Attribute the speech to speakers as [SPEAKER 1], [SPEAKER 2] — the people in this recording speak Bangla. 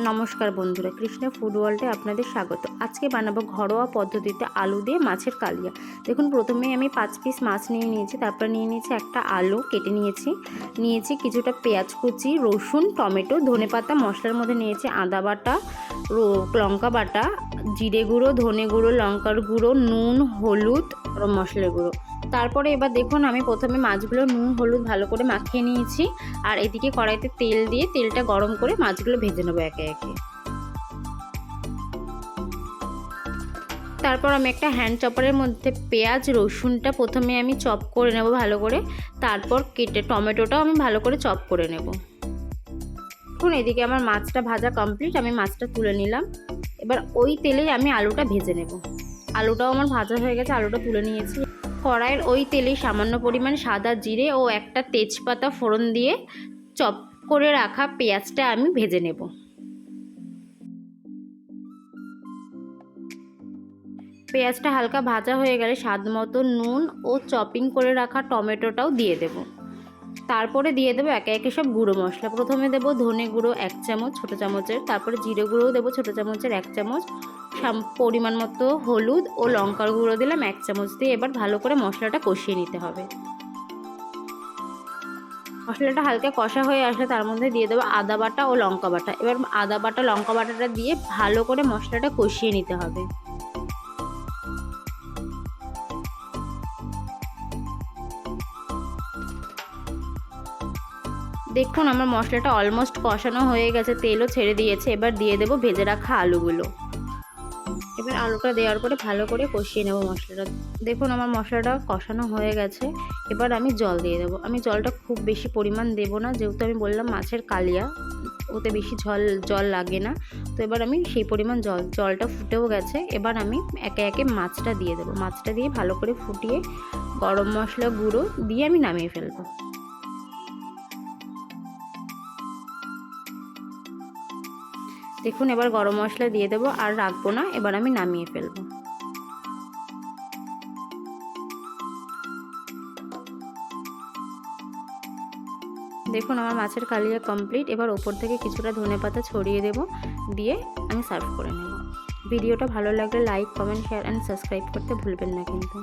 [SPEAKER 1] নমস্কার বন্ধুরা, কৃষ্ণা ফুড ওয়ার্ল্ডে আপনাদের স্বাগত। আজকে বানাবো ঘরোয়া পদ্ধতিতে আলু দিয়ে মাছের কালিয়া। দেখুন, প্রথমে আমি পাঁচ পিস মাছ নিয়ে নিয়েছি, তারপর নিয়ে নিয়েছি একটা আলু, কেটে নিয়েছি। নিয়েছি কিছুটা পেঁয়াজ কুচি, রসুন, টমেটো ধনেপাতা মশলার মধ্যে নিয়েছি আদা বাটা লঙ্কা বাটা, জিরে গুঁড়ো, ধনে গুঁড়ো, লঙ্কার গুঁড়ো, নুন, হলুদ আর মশলার গুঁড়ো। তারপরে এবার দেখুন, আমি প্রথমে মাছগুলো নুন, হলুদ ভালো করে মাখিয়ে নিয়েছি। আর এদিকে কড়াইতে তেল দিয়ে তেলটা গরম করে মাছগুলো ভেজে নেব একে একে। তারপর আমি একটা হ্যান্ড চপারের মধ্যে পেঁয়াজ, রসুনটা প্রথমে আমি চপ করে নেব ভালো করে। তারপর কেটে টমেটোটাও আমি ভালো করে চপ করে নেব। এখন এদিকে আমার মাছটা ভাজা কমপ্লিট আমি মাছটা তুলে নিলাম। এবার ওই তেলেই আমি আলুটা ভেজে নেব। আলুটাও আমার ভাজা হয়ে গেছে, আলুটা তুলে নিয়েছি। কড়াইয়ের ওই তেলে সামান্য পরিমাণ সাদা জিরে ও একটা তেজপাতা ফোড়ন দিয়ে চপ করে রাখা পেঁয়াজটা আমি ভেজে নেব। পেঁয়াজটা হালকা ভাজা হয়ে গেলে স্বাদ মতো নুন ও চপিং করে রাখা টমেটোটাও দিয়ে দেব। তারপরে দিয়ে দেবো একে একে সব গুঁড়ো মশলা। প্রথমে দেবো ধনে গুঁড়ো এক চামচ, ছোটো চামচের। তারপরে জিরে গুঁড়োও দেবো ছোটো চামচের এক চামচ। পরিমাণ মতো হলুদ ও লঙ্কার গুঁড়ো দিলাম এক চামচ দিয়ে। এবার ভালো করে মশলাটা কষিয়ে নিতে হবে। মশলাটা হালকা কষা হয়ে আসলে তার মধ্যে দিয়ে দেবো আদা বাটা ও লঙ্কা বাটা। এবার আদা বাটা, লঙ্কা বাটাটা দিয়ে ভালো করে মশলাটা কষিয়ে নিতে হবে। দেখুন, আমার মশলাটা অলমোস্ট কষানো হয়ে গেছে, তেলও ছেড়ে দিয়েছে, এবার দিয়ে দেবো ভেজে রাখা আলুগুলো। এবার আলুটা দেওয়ার পরে ভালো করে কষিয়ে নেব মশলাটা। দেখুন, আমার মশলাটা কষানো হয়ে গেছে, এবার আমি জল দিয়ে দেবো। আমি জলটা খুব বেশি পরিমাণ দেবো না, যেহেতু আমি বললাম মাছের কালিয়া, ওতে বেশি জল জল লাগে না। তো এবার আমি সেই পরিমাণ জল, জলটা ফুটেও গেছে, এবার আমি একে একে মাছটা দিয়ে দেবো। মাছটা দিয়ে ভালো করে ফুটিয়ে গরম মশলা গুঁড়ো দিয়ে আমি নামিয়ে ফেলব। দেখুন, এবার গরম মশলা দিয়ে দেবো আর রাখব না, এবার আমি নামিয়ে ফেলব। দেখুন, আমার মাছের কালিয়া কমপ্লিট এবার ওপর থেকে কিছুটা ধনে পাতা ছড়িয়ে দেব, দিয়ে আমি সার্ভ করে নেব। ভিডিওটা ভালো লাগলে like comment share and subscribe করতে ভুলবেন না কিন্তু।